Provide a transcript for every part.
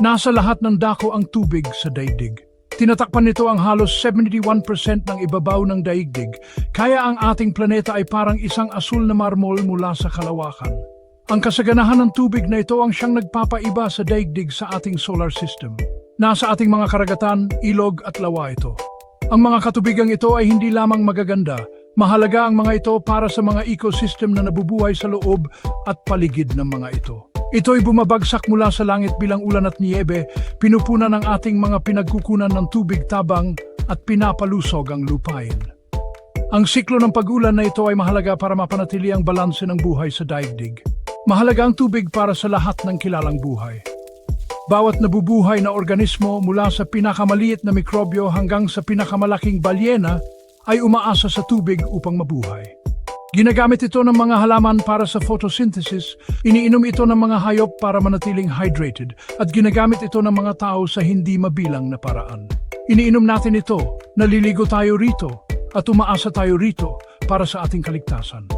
Nasa lahat ng dako ang tubig sa daigdig. Tinatakpan nito ang halos 71% ng ibabaw ng daigdig, kaya ang ating planeta ay parang isang asul na marmol mula sa kalawakan. Ang kasaganahan ng tubig na ito ang siyang nagpapaiba sa daigdig sa ating solar system. Nasa ating mga karagatan, ilog at lawa ito. Ang mga katubigang ito ay hindi lamang magaganda, mahalaga ang mga ito para sa mga ecosystem na nabubuhay sa loob at paligid ng mga ito. Ito'y bumabagsak mula sa langit bilang ulan at niyebe, pinupunan ng ating mga pinagkukunan ng tubig tabang at pinapalusog ang lupain. Ang siklo ng pag-ulan na ito ay mahalaga para mapanatili ang balanse ng buhay sa daigdig. Mahalaga ang tubig para sa lahat ng kilalang buhay. Bawat nabubuhay na organismo mula sa pinakamaliit na mikrobyo hanggang sa pinakamalaking balyena ay umaasa sa tubig upang mabuhay. Ginagamit ito ng mga halaman para sa photosynthesis, iniinom ito ng mga hayop para manatiling hydrated, at ginagamit ito ng mga tao sa hindi mabilang na paraan. Iniinom natin ito, naliligo tayo rito, at umaasa tayo rito para sa ating kaligtasan.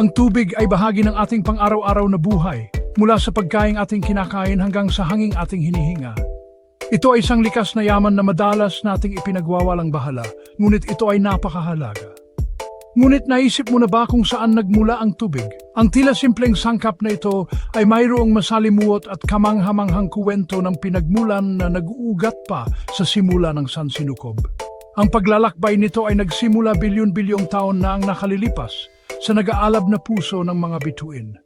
Ang tubig ay bahagi ng ating pang-araw-araw na buhay, mula sa pagkain ating kinakain hanggang sa hanging ating hinihinga. Ito ay isang likas na yaman na madalas nating ipinagwawalang bahala, ngunit ito ay napakahalaga. Ngunit naisip mo na ba kung saan nagmula ang tubig? Ang tila simpleng sangkap na ito ay mayroong masalimuot at kamanghamanghang kuwento ng pinagmulan na nag-uugat pa sa simula ng sansinukob. Ang paglalakbay nito ay nagsimula bilyon-bilyong taon na ang nakalilipas sa nag-aalab na puso ng mga bituin.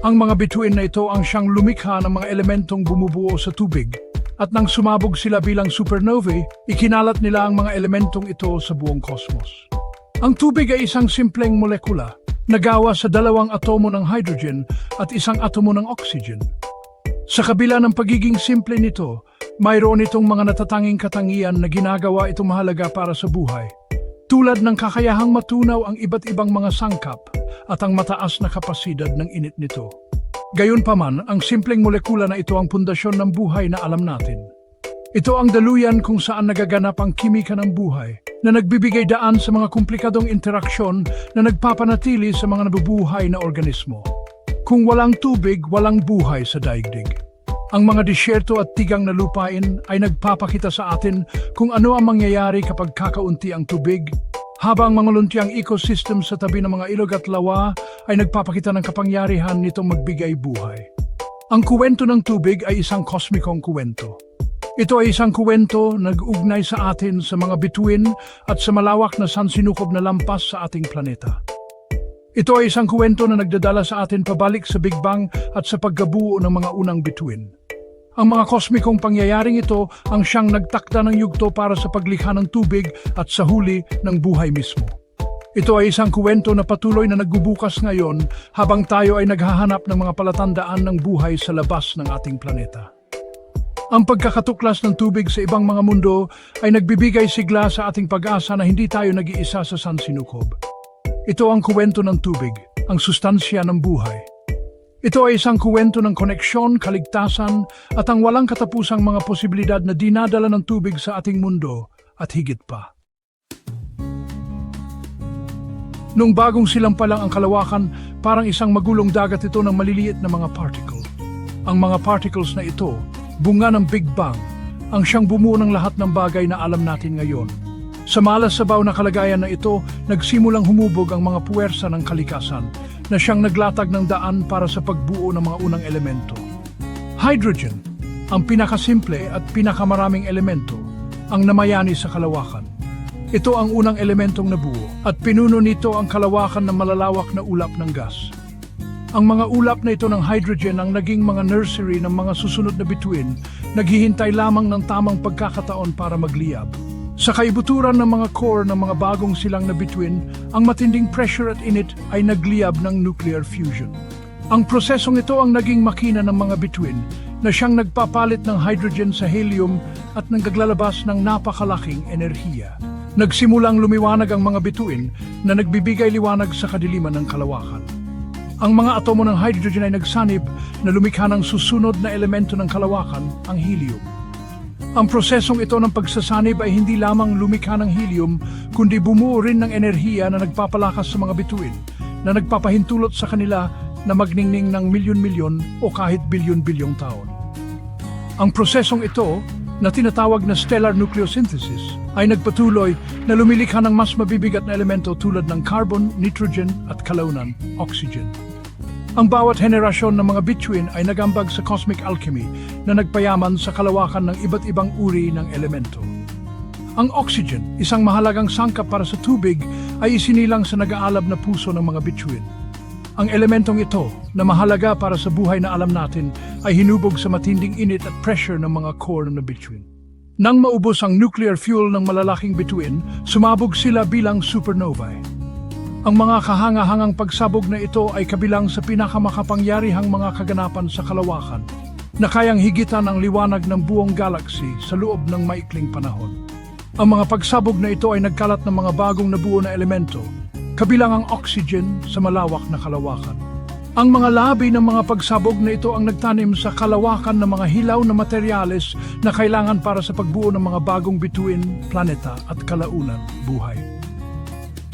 Ang mga bituin na ito ang siyang lumikha ng mga elementong bumubuo sa tubig at nang sumabog sila bilang supernovae, ikinalat nila ang mga elementong ito sa buong kosmos. Ang tubig ay isang simpleng molekula na gawa sa dalawang atomo ng hydrogen at isang atomo ng oxygen. Sa kabila ng pagiging simple nito, mayroon itong mga natatanging katangian na ginagawa itong mahalaga para sa buhay. Tulad ng kakayahang matunaw ang iba't ibang mga sangkap at ang mataas na kapasidad ng init nito. Gayunpaman, ang simpleng molekula na ito ang pundasyon ng buhay na alam natin. Ito ang daluyan kung saan nagaganap ang kimika ng buhay na nagbibigay daan sa mga komplikadong interaksyon na nagpapanatili sa mga nabubuhay na organismo. Kung walang tubig, walang buhay sa daigdig. Ang mga disyerto at tigang na lupain ay nagpapakita sa atin kung ano ang mangyayari kapag kakaunti ang tubig, habang mga luntiang ecosystem sa tabi ng mga ilog at lawa ay nagpapakita ng kapangyarihan nitong magbigay buhay. Ang kuwento ng tubig ay isang kosmikong kuwento. Ito ay isang kuwento nag-ugnay sa atin sa mga bituin at sa malawak na sansinukob na lampas sa ating planeta. Ito ay isang kuwento na nagdadala sa atin pabalik sa Big Bang at sa paggabuo ng mga unang bituin. Ang mga kosmikong pangyayaring ito ang siyang nagtakda ng yugto para sa paglikha ng tubig at sa huli ng buhay mismo. Ito ay isang kuwento na patuloy na nagbubukas ngayon habang tayo ay naghahanap ng mga palatandaan ng buhay sa labas ng ating planeta. Ang pagkakatuklas ng tubig sa ibang mga mundo ay nagbibigay sigla sa ating pag-asa na hindi tayo nag-iisa sa sansinukob. Ito ang kuwento ng tubig, ang sustansya ng buhay. Ito ay isang kuwento ng koneksyon, kaligtasan at ang walang katapusang mga posibilidad na dinadala ng tubig sa ating mundo at higit pa. Nung bagong silang pa lang ang kalawakan, parang isang magulong dagat ito ng maliliit na mga particle. Ang mga particles na ito, bunga ng Big Bang, ang siyang bumuo ng lahat ng bagay na alam natin ngayon. Sa malas sabaw na kalagayan na ito, nagsimulang humubog ang mga puwersa ng kalikasan na siyang naglatag ng daan para sa pagbuo ng mga unang elemento. Hydrogen, ang pinakasimple at pinakamaraming elemento, ang namayani sa kalawakan. Ito ang unang elementong nabuo at pinuno nito ang kalawakan ng malalawak na ulap ng gas. Ang mga ulap na ito ng hydrogen ang naging mga nursery ng mga susunod na bituin, naghihintay lamang ng tamang pagkakataon para magliyab. Sa kaibuturan ng mga core ng mga bagong silang na bituin, ang matinding pressure at init ay nagliyab ng nuclear fusion. Ang prosesong ito ang naging makina ng mga bituin na siyang nagpapalit ng hydrogen sa helium at naglalabas ng napakalaking enerhiya. Nagsimulang lumiwanag ang mga bituin na nagbibigay liwanag sa kadiliman ng kalawakan. Ang mga atomo ng hydrogen ay nagsanib na lumikha ng susunod na elemento ng kalawakan, ang helium. Ang prosesong ito ng pagsasanib ay hindi lamang lumikha ng helium, kundi bumuo rin ng enerhiya na nagpapalakas sa mga bituin, na nagpapahintulot sa kanila na magningning ng milyon-milyon o kahit bilyon-bilyong taon. Ang prosesong ito, na tinatawag na stellar nucleosynthesis, ay nagpatuloy na lumilikha ng mas mabibigat na elemento tulad ng carbon, nitrogen at kalaunan, oxygen. Ang bawat henerasyon ng mga bituin ay nagambag sa cosmic alchemy na nagpayaman sa kalawakan ng iba't ibang uri ng elemento. Ang oxygen, isang mahalagang sangkap para sa tubig, ay isinilang sa nag-aalab na puso ng mga bituin. Ang elementong ito, na mahalaga para sa buhay na alam natin, ay hinubog sa matinding init at pressure ng mga core ng bituin. Nang maubos ang nuclear fuel ng malalaking bituin, sumabog sila bilang supernovae. Ang mga kahangahangang pagsabog na ito ay kabilang sa pinakamakapangyarihang mga kaganapan sa kalawakan na kayang higitan ang liwanag ng buong galaxy sa loob ng maikling panahon. Ang mga pagsabog na ito ay nagkalat ng mga bagong nabuo na elemento, kabilang ang oxygen sa malawak na kalawakan. Ang mga labi ng mga pagsabog na ito ang nagtanim sa kalawakan ng mga hilaw na materyales na kailangan para sa pagbuo ng mga bagong bituin, planeta at kalaunan, buhay.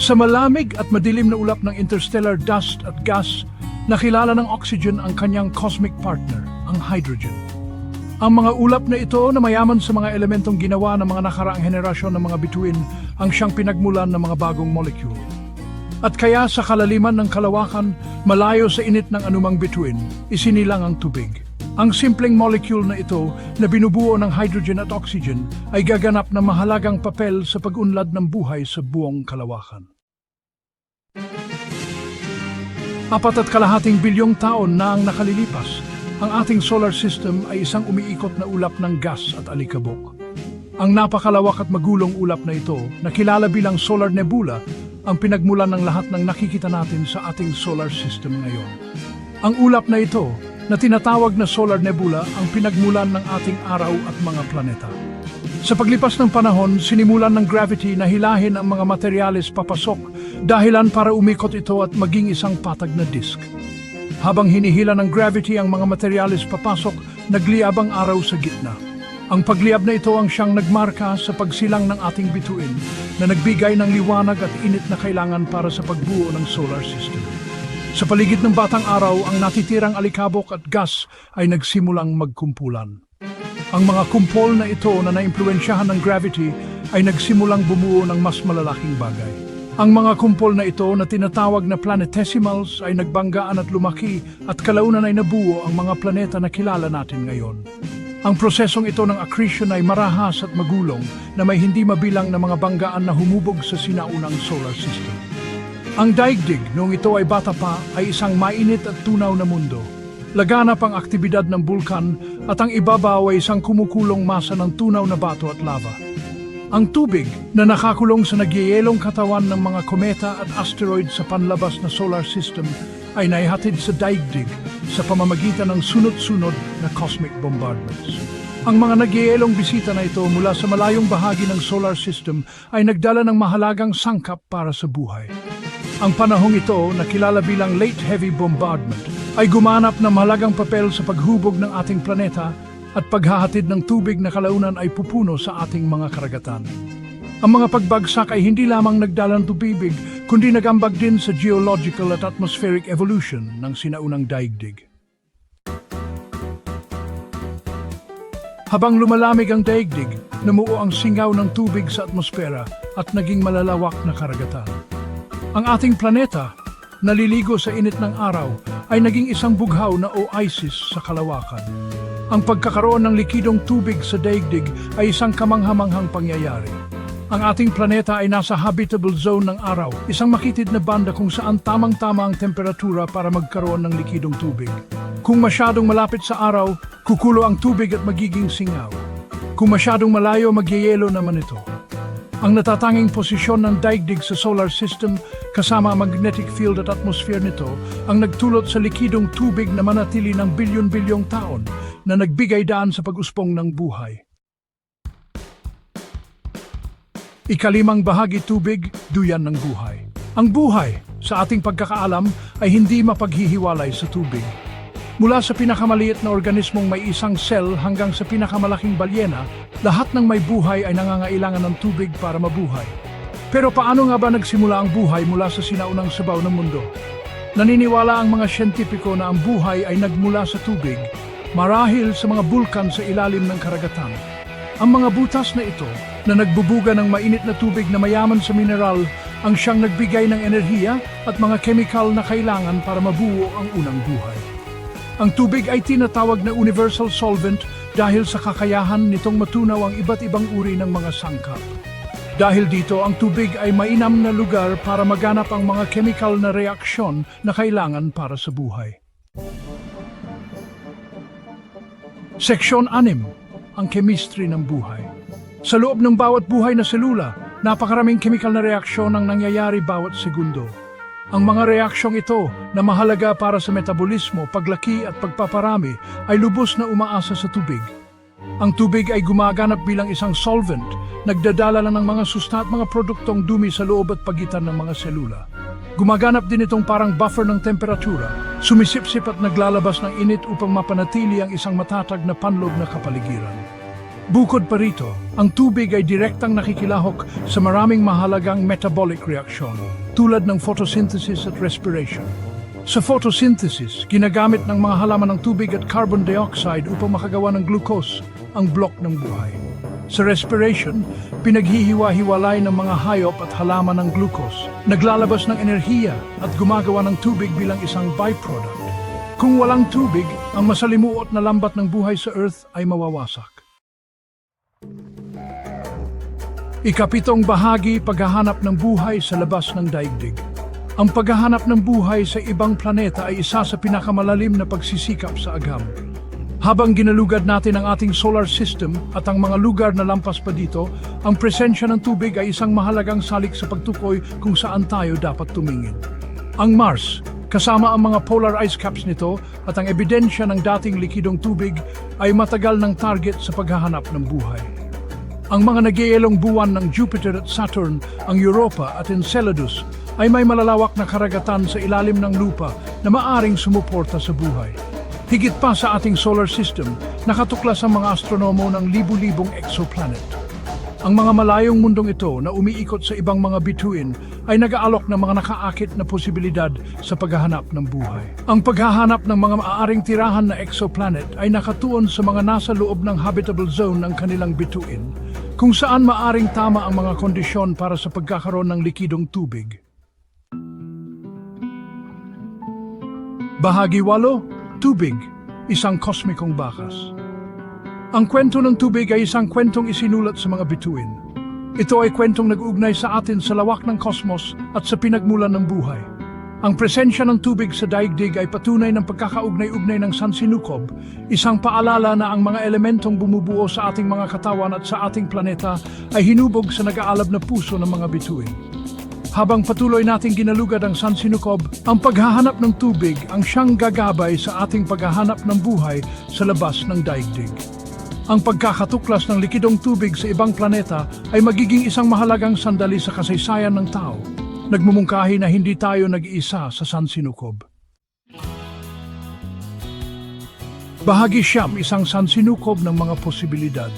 Sa malamig at madilim na ulap ng interstellar dust at gas, nakilala ng oxygen ang kanyang cosmic partner, ang hydrogen. Ang mga ulap na ito na mayaman sa mga elementong ginawa ng mga nakaraang henerasyon ng mga bituin ang siyang pinagmulan ng mga bagong molecule. At kaya sa kalaliman ng kalawakan, malayo sa init ng anumang bituin, isinilang ang tubig. Ang simpleng molecule na ito na binubuo ng hydrogen at oxygen ay gaganap ng mahalagang papel sa pag-unlad ng buhay sa buong kalawakan. Apat at kalahating bilyong taon na ang nakalilipas, ang ating solar system ay isang umiikot na ulap ng gas at alikabok. Ang napakalawak at magulong ulap na ito, na kilala bilang solar nebula, ang pinagmulan ng lahat ng nakikita natin sa ating solar system ngayon. Ang ulap na ito, na tinatawag na solar nebula, ang pinagmulan ng ating araw at mga planeta. Sa paglipas ng panahon, sinimulan ng gravity na hilahin ang mga materyales papasok, dahilan para umikot ito at maging isang patag na disk. Habang hinihila ng gravity ang mga materyales papasok, nagliab ang araw sa gitna. Ang pagliab na ito ang siyang nagmarka sa pagsilang ng ating bituin na nagbigay ng liwanag at init na kailangan para sa pagbuo ng solar system. Sa paligid ng batang araw, ang natitirang alikabok at gas ay nagsimulang magkumpulan. Ang mga kumpol na ito na naimpluensyahan ng gravity ay nagsimulang bumuo ng mas malalaking bagay. Ang mga kumpol na ito na tinatawag na planetesimals ay nagbanggaan at lumaki at kalaunan ay nabuo ang mga planeta na kilala natin ngayon. Ang prosesong ito ng accretion ay marahas at magulong na may hindi mabilang na mga banggaan na humubog sa sinaunang solar system. Ang daigdig noong ito ay bata pa ay isang mainit at tunaw na mundo. Laganap ang aktibidad ng bulkan at ang ibabaw ay isang kumukulong masa ng tunaw na bato at lava. Ang tubig na nakakulong sa nagyayelong katawan ng mga kometa at asteroid sa panlabas na solar system ay naihatid sa daigdig sa pamamagitan ng sunod-sunod na cosmic bombardments. Ang mga nagyayelong bisita na ito mula sa malayong bahagi ng solar system ay nagdala ng mahalagang sangkap para sa buhay. Ang panahong ito, na kilala bilang late heavy bombardment, ay gumanap ng mahalagang papel sa paghubog ng ating planeta at paghahatid ng tubig na kalaunan ay pupuno sa ating mga karagatan. Ang mga pagbagsak ay hindi lamang nagdala ng tubig, kundi nagambag din sa geological at atmospheric evolution ng sinaunang daigdig. Habang lumalamig ang daigdig, namuo ang singaw ng tubig sa atmosfera at naging malalawak na karagatan. Ang ating planeta, naliligo sa init ng araw, ay naging isang bughaw na oasis sa kalawakan. Ang pagkakaroon ng likidong tubig sa daigdig ay isang kamanghamanghang pangyayari. Ang ating planeta ay nasa habitable zone ng araw, isang makitid na banda kung saan tamang-tama ang temperatura para magkaroon ng likidong tubig. Kung masyadong malapit sa araw, kukulo ang tubig at magiging singaw. Kung masyadong malayo, magyayelo naman ito. Ang natatanging posisyon ng daigdig sa solar system kasama ang magnetic field at atmosphere nito ang nagtulot sa likidong tubig na manatili ng bilyon-bilyong taon na nagbigay daan sa pag-uspong ng buhay. Ikalimang bahagi tubig, duyan ng buhay. Ang buhay, sa ating pagkakaalam, ay hindi mapaghihiwalay sa tubig. Mula sa pinakamaliit na organismong may isang cell hanggang sa pinakamalaking balyena, lahat ng may buhay ay nangangailangan ng tubig para mabuhay. Pero paano nga ba nagsimula ang buhay mula sa sinaunang sabaw ng mundo? Naniniwala ang mga siyentipiko na ang buhay ay nagmula sa tubig, marahil sa mga bulkan sa ilalim ng karagatan. Ang mga butas na ito na nagbubuga ng mainit na tubig na mayaman sa mineral ang siyang nagbigay ng enerhiya at mga chemical na kailangan para mabuo ang unang buhay. Ang tubig ay tinatawag na universal solvent dahil sa kakayahan nitong matunaw ang iba't ibang uri ng mga sangkap. Dahil dito, ang tubig ay mainam na lugar para maganap ang mga chemical na reaksyon na kailangan para sa buhay. Seksyon 6. Ang chemistry ng buhay. Sa loob ng bawat buhay na selula, napakaraming chemical na reaksyon ang nangyayari bawat segundo. Ang mga reaksyong ito na mahalaga para sa metabolismo, paglaki at pagpaparami ay lubos na umaasa sa tubig. Ang tubig ay gumaganap bilang isang solvent, nagdadala lang ng mga susta at mga produktong dumi sa loob at pagitan ng mga selula. Gumaganap din itong parang buffer ng temperatura, sumisipsip at naglalabas ng init upang mapanatili ang isang matatag na panloob na kapaligiran. Bukod pa rito, ang tubig ay direktang nakikilahok sa maraming mahalagang metabolic reaksyon, tulad ng photosynthesis at respiration. Sa photosynthesis, ginagamit ng mga halaman ng tubig at carbon dioxide upang makagawa ng glucose, ang block ng buhay. Sa respiration, pinaghihiwa-hiwalay ng mga hayop at halaman ng glucose, naglalabas ng enerhiya at gumagawa ng tubig bilang isang byproduct. Kung walang tubig, ang masalimuot na lambat ng buhay sa Earth ay mawawasak. Ikapitong bahagi paghahanap ng buhay sa labas ng daigdig. Ang paghahanap ng buhay sa ibang planeta ay isa sa pinakamalalim na pagsisikap sa agam. Habang ginalugad natin ang ating solar system at ang mga lugar na lampas pa dito, ang presensya ng tubig ay isang mahalagang salik sa pagtukoy kung saan tayo dapat tumingin. Ang Mars, kasama ang mga polar ice caps nito at ang ebidensya ng dating likidong tubig ay matagal ng target sa paghahanap ng buhay. Ang mga nagyayelong buwan ng Jupiter at Saturn, ang Europa at Enceladus ay may malalawak na karagatan sa ilalim ng lupa na maaring sumuporta sa buhay. Higit pa sa ating solar system, nakatuklas ang mga astronomo ng libu-libong exoplanet. Ang mga malayong mundong ito na umiikot sa ibang mga bituin ay nag-aalok ng mga nakaakit na posibilidad sa paghahanap ng buhay. Ang paghahanap ng mga maaaring tirahan na exoplanet ay nakatuon sa mga nasa loob ng habitable zone ng kanilang bituin, kung saan maaring tama ang mga kondisyon para sa pagkakaroon ng likidong tubig. Bahagi 8, Tubig, isang kosmikong bakas. Ang kwento ng tubig ay isang kwentong isinulat sa mga bituin. Ito ay kwentong nag-ugnay sa atin sa lawak ng kosmos at sa pinagmulan ng buhay. Ang presensya ng tubig sa daigdig ay patunay ng pagkakaugnay-ugnay ng sansinukob, isang paalala na ang mga elementong bumubuo sa ating mga katawan at sa ating planeta ay hinubog sa nag-aalab na puso ng mga bituin. Habang patuloy nating ginalugad ang sansinukob, ang paghahanap ng tubig ang siyang gagabay sa ating paghahanap ng buhay sa labas ng daigdig. Ang pagkakatuklas ng likidong tubig sa ibang planeta ay magiging isang mahalagang sandali sa kasaysayan ng tao. Nagmumungkahi na hindi tayo nag-iisa sa sansinukob. Bahagi siyam isang sansinukob ng mga posibilidad.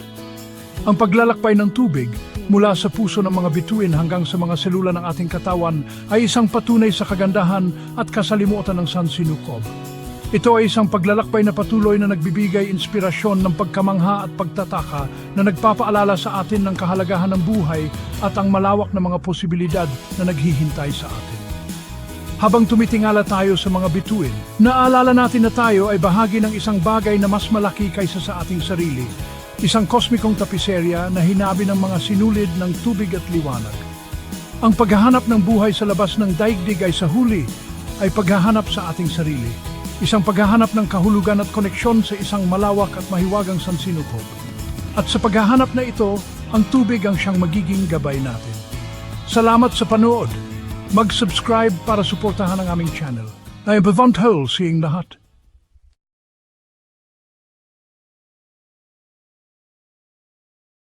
Ang paglalakbay ng tubig mula sa puso ng mga bituin hanggang sa mga selula ng ating katawan ay isang patunay sa kagandahan at kasalimutan ng sansinukob. Ito ay isang paglalakbay na patuloy na nagbibigay inspirasyon ng pagkamangha at pagtataka na nagpapaalala sa atin ng kahalagahan ng buhay at ang malawak na mga posibilidad na naghihintay sa atin. Habang tumitingala tayo sa mga bituin, naalala natin na tayo ay bahagi ng isang bagay na mas malaki kaysa sa ating sarili. Isang kosmikong tapiserya na hinabi ng mga sinulid ng tubig at liwanag. Ang paghahanap ng buhay sa labas ng daigdig ay sa huli ay paghahanap sa ating sarili. Isang paghahanap ng kahulugan at koneksyon sa isang malawak at mahiwagang sansinukob. At sa paghahanap na ito, ang tubig ang siyang magiging gabay natin. Salamat sa panood. Mag-subscribe para suportahan ang aming channel. I am Bavant Hole, seeing lahat.